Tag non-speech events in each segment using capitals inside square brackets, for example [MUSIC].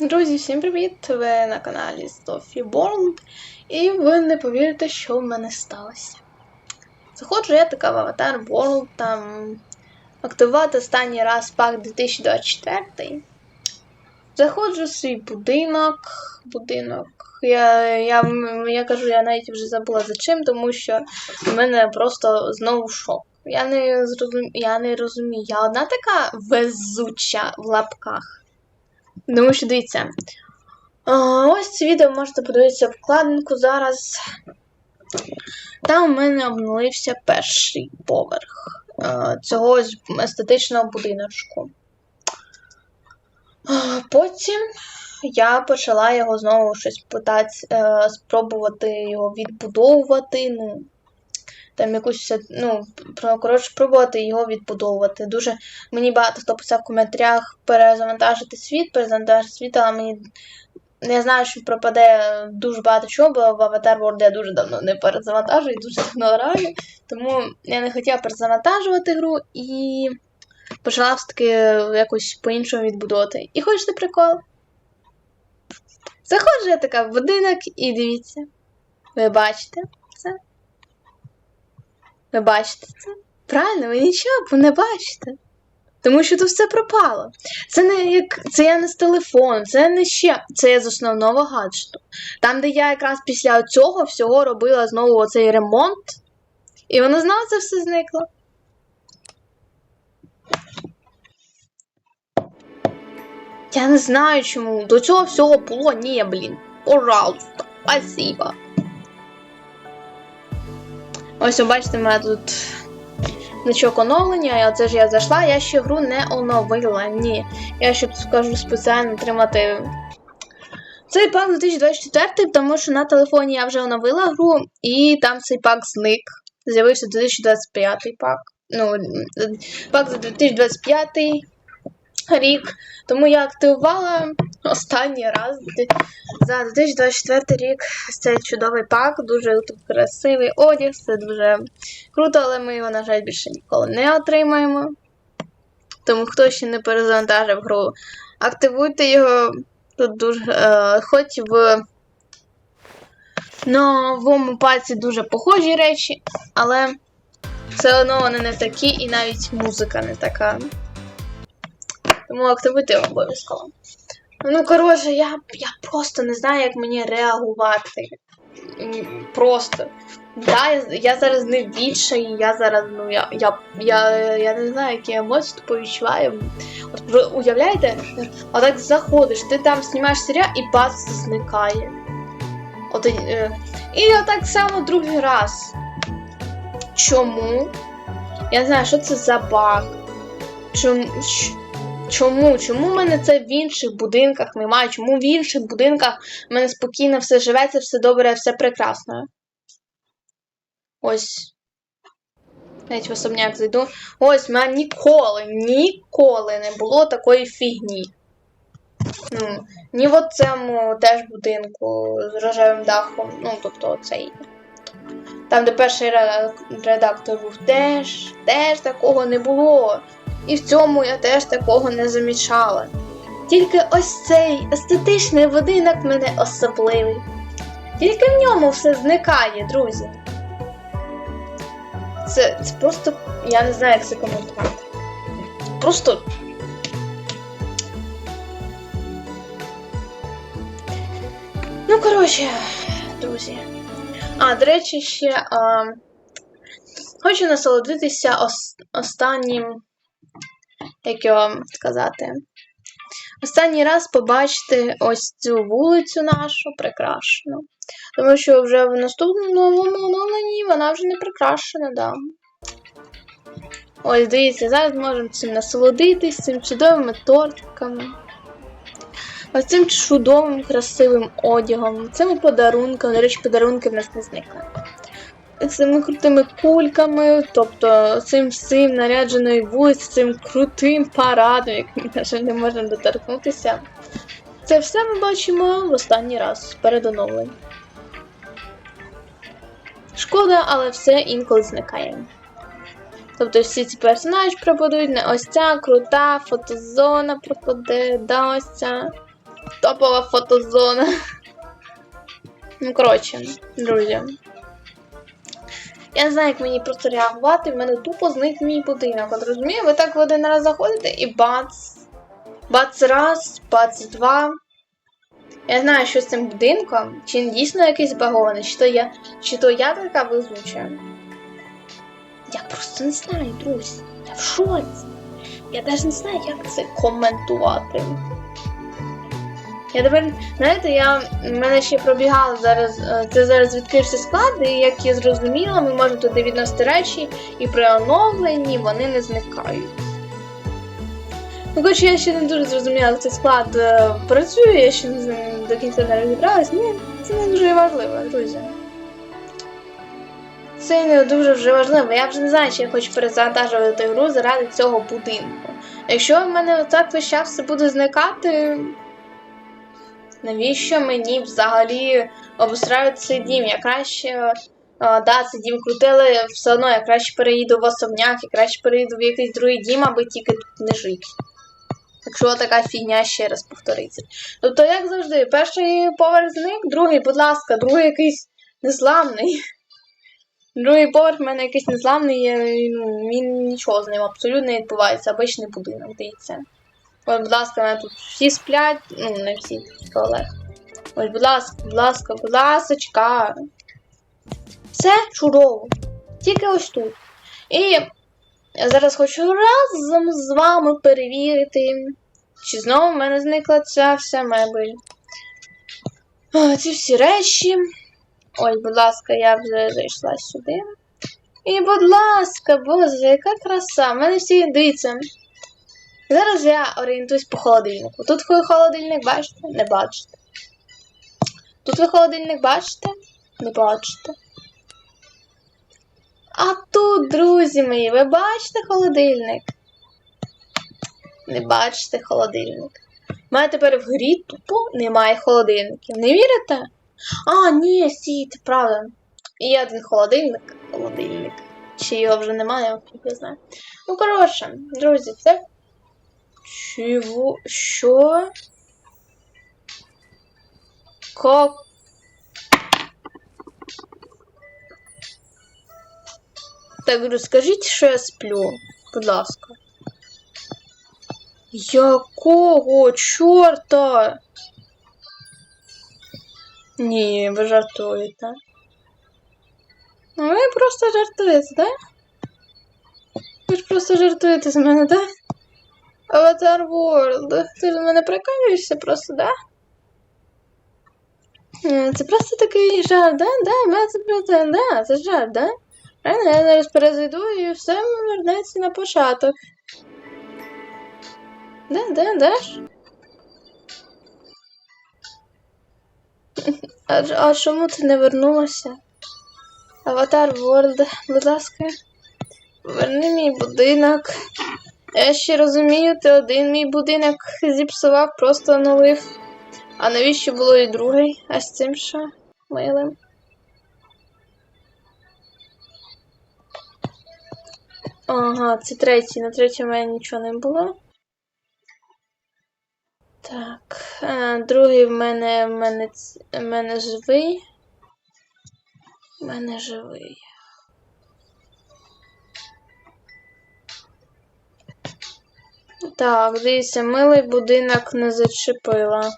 Друзі, всім привіт! Ви на каналі Sophie World. І ви не повірите, що в мене сталося. Заходжу я така в Avatar World, там активувати останній раз пак 2024. Заходжу в свій будинок. Будинок. Я, я, я кажу, я навіть вже забула за чим, тому що в мене просто знову шок. Я не, зрозум... я не розумію, я одна така везуча в лапках. Тому що дивіться. Ось це відео можете подивитися вкладинку зараз. Там у мене обновився перший поверх цього естетичного будиночку. Потім я почала його знову щось питати, е, спробувати його відбудовувати. Ну, там якусь ну, коротше, пробувати його відбудовувати. Дуже мені багато хто писав в коментарях перезавантажити світ, перезавантажити світ, але мені я знаю, що пропаде дуже багато чого, бо в Avatar World я дуже давно не перезавантажую, і дуже давно граю. Тому я не хотіла перезавантажувати гру і почала все-таки якось по-іншому відбудовувати. І хочете прикол? Заходжу я така в будинок і дивіться. Ви бачите це? Ви бачите це? Правильно, ви нічого не бачите. Тому що тут все пропало. Це не як це я не з телефону, це не ще. Це я з основного гаджету. Там, де я якраз після цього всього робила знову оцей ремонт, і воно знову це все зникло. Я не знаю чому. До цього всього було ні, блін. Пожалуйста, спасибо. Ось, бачите, в мене тут значок оновлення, і оце ж я зайшла, я ще гру не оновила. Ні. Я ще скажу спеціально отримати цей пак 2024, тому що на телефоні я вже оновила гру, і там цей пак зник. З'явився 2025 пак. Ну, пак за 2025 рік. Тому я активувала останній раз за 2024 рік цей чудовий пак, дуже красивий одяг, все дуже круто, але ми його, на жаль, більше ніколи не отримаємо. Тому хто ще не перезавантажив гру, активуйте його. Тут дуже, е, хоч в новому пальці дуже похожі речі, але все одно вони не такі, і навіть музика не така. Тому активуйте обов'язково. Ну, коротше, я, я просто не знаю, як мені реагувати. Просто. Да, я, я зараз не більше, і я зараз, ну, я, я, я, я не знаю, які емоції тупо відчуваю. От про- уявляєте, отак заходиш, ти там знімаєш серіал і бац зникає. От, е, і отак само другий раз. Чому? Я не знаю, що це за баг. Чому? Чому? Чому в мене це в інших будинках немає? Чому в інших будинках в мене спокійно все живеться, все добре, все прекрасно? Ось. Навіть в особняк зайду. Ось, в мене ніколи, ніколи не було такої фігні. Ну, ні в цьому теж будинку з рожевим дахом. Ну, тобто оцей. Там, де перший редактор був, теж, теж такого не було. І в цьому я теж такого не замічала. Тільки ось цей естетичний будинок мене особливий. Тільки в ньому все зникає, друзі. Це, це просто. Я не знаю, як це коментувати. Просто. Ну, коротше, друзі. А, до речі, ще а, хочу насолодитися ос- останнім як його сказати. Останній раз побачити ось цю вулицю нашу прикрашену. Тому що вже в наступному оновленні вона вже не прикрашена, да. Ось, дивіться, зараз можемо цим насолодитись, цим чудовими тортиками. Ось цим чудовим красивим одягом, цими подарунками. До речі, подарунки в нас не зникли цими крутими кульками, тобто цим всім нарядженою вулиці, цим крутим парадом, як ми, на жаль, не можемо доторкнутися. Це все ми бачимо в останній раз перед оновленням. Шкода, але все інколи зникає. Тобто всі ці персонажі пропадуть, не ось ця крута фотозона пропаде, да ось ця. Топова фотозона. Ну, коротше, друзі. Я знаю, як мені просто реагувати, в мене тупо зник мій будинок. От розумію, ви так в один раз заходите і бац. Бац раз, бац два. Я знаю, що з цим будинком, чи він дійсно якийсь багований, чи то я, чи то я така везуча. Я просто не знаю, друзі. Я в шоці. Я навіть не знаю, як це коментувати. Я тепер, знаєте, я мене ще пробігало зараз. Це зараз відкрився склад, і як я зрозуміла, ми можемо туди відносити речі, і при оновленні вони не зникають. Ну, коротше, я ще не дуже зрозуміла, як цей склад е, працює, я ще з ним до кінця не розібралась. Ні, це не дуже важливо, друзі. Це не дуже вже важливо. Я вже не знаю, чи я хочу перезавантажувати гру заради цього будинку. Якщо в мене так весь час все буде зникати, навіщо мені взагалі обустраювати цей дім? Я краще. А, да, цей дім крутили, все одно я краще переїду в особняк, я краще переїду в якийсь другий дім, аби тільки тут не жити. Якщо така фігня ще раз повториться. Тобто, як завжди, перший поверх зник, другий, будь ласка, другий якийсь незламний. [LAUGHS] Другий поверх в мене якийсь незламний, ну, він нічого з ним абсолютно не відбувається, обичний будинок, дивіться. Ось, будь ласка, мене тут всі сплять, ну, не всі, Олег. Ось, будь ласка, будь ласка, будь ласочка. Все чудово. Тільки ось тут. І я зараз хочу разом з вами перевірити, чи знову в мене зникла ця вся мебель. А, Ці всі речі. Ой, будь ласка, я вже зайшла сюди. І, будь ласка, боже, яка краса. В мене всі дивіться. Зараз я орієнтуюсь по холодильнику. Тут ви холодильник бачите? Не бачите. Тут ви холодильник бачите? Не бачите. А тут, друзі мої, ви бачите холодильник? Не бачите холодильник. У мене тепер в грі тупо немає холодильників. Не вірите? А, ні, стійте, правда. І є один холодильник. Холодильник. Чи його вже немає, я не знаю. Ну, коротше, друзі, це. Чого? Що? Ко... Так, розкажіть, що я сплю, будь ласка. Якого чорта? Ні, ви жартуєте. Ну, Ви просто жартуєте, да? Ви ж просто жартуєте з мене, да? Аватар World. Ти з мене прикалюєшся просто, да? Е, Це просто такий жарт, да? Да, да, це просто, да, це жарт, да? Правильно, я зараз перезайду і все вернеться на початок. Да, да, да? [LAUGHS] А, ж- а чому ти не вернулася? Аватар World, будь ласка. Верни мій будинок. Я ще розумію, ти один мій будинок зіпсував, просто оновив. А навіщо було і другий? А з цим що? Милим. Ага, це третій. На третьому мене нічого не було. Так, е, другий в мене, в мене, в мене живий. В мене живий. Так, дивіться, милий будинок не зачепила.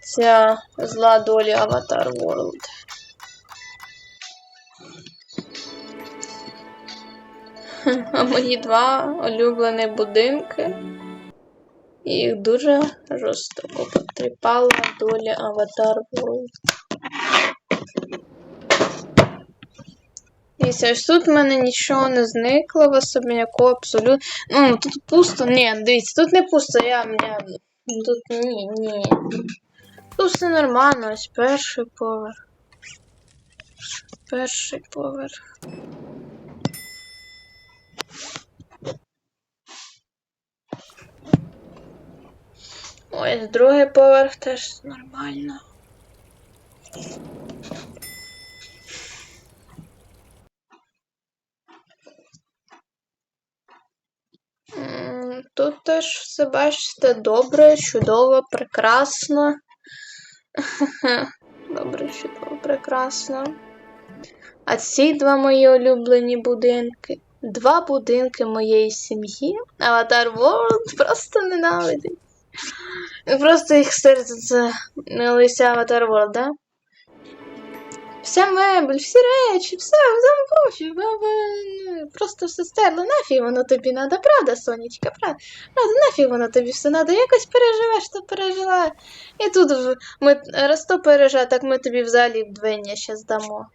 Ця зла доля Аватар World. [LAUGHS] А мої два улюблені будинки. Їх дуже жорстоко потріпала доля Аватар World. Дивіться, ось тут в мене нічого не зникло в особняку абсолютно. Ну, тут пусто. Ні, дивіться, тут не пусто, я. я... Тут ні, ні. Тут все нормально, ось перший поверх. Перший поверх. Ось другий поверх теж нормально. Тут теж все бачите добре, чудово, прекрасно. [LAUGHS] Добре, чудово, прекрасно. А ці два мої улюблені будинки. Два будинки моєї сім'ї. Аватар World просто ненавидить. Просто їх серце це лися Аватар World, да? Вся мебель, всі речі, все, пофіг, просто все стерло, нафіг воно тобі надо, правда, сонечка, правда? Правда, нафіг воно тобі все надо, якось переживеш, то пережила. І тут ми раз то пережа, так ми тобі взагалі вдвоєння щас дамо.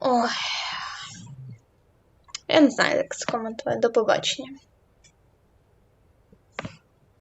Ой. Я не знаю, як це коментувати. До побачення.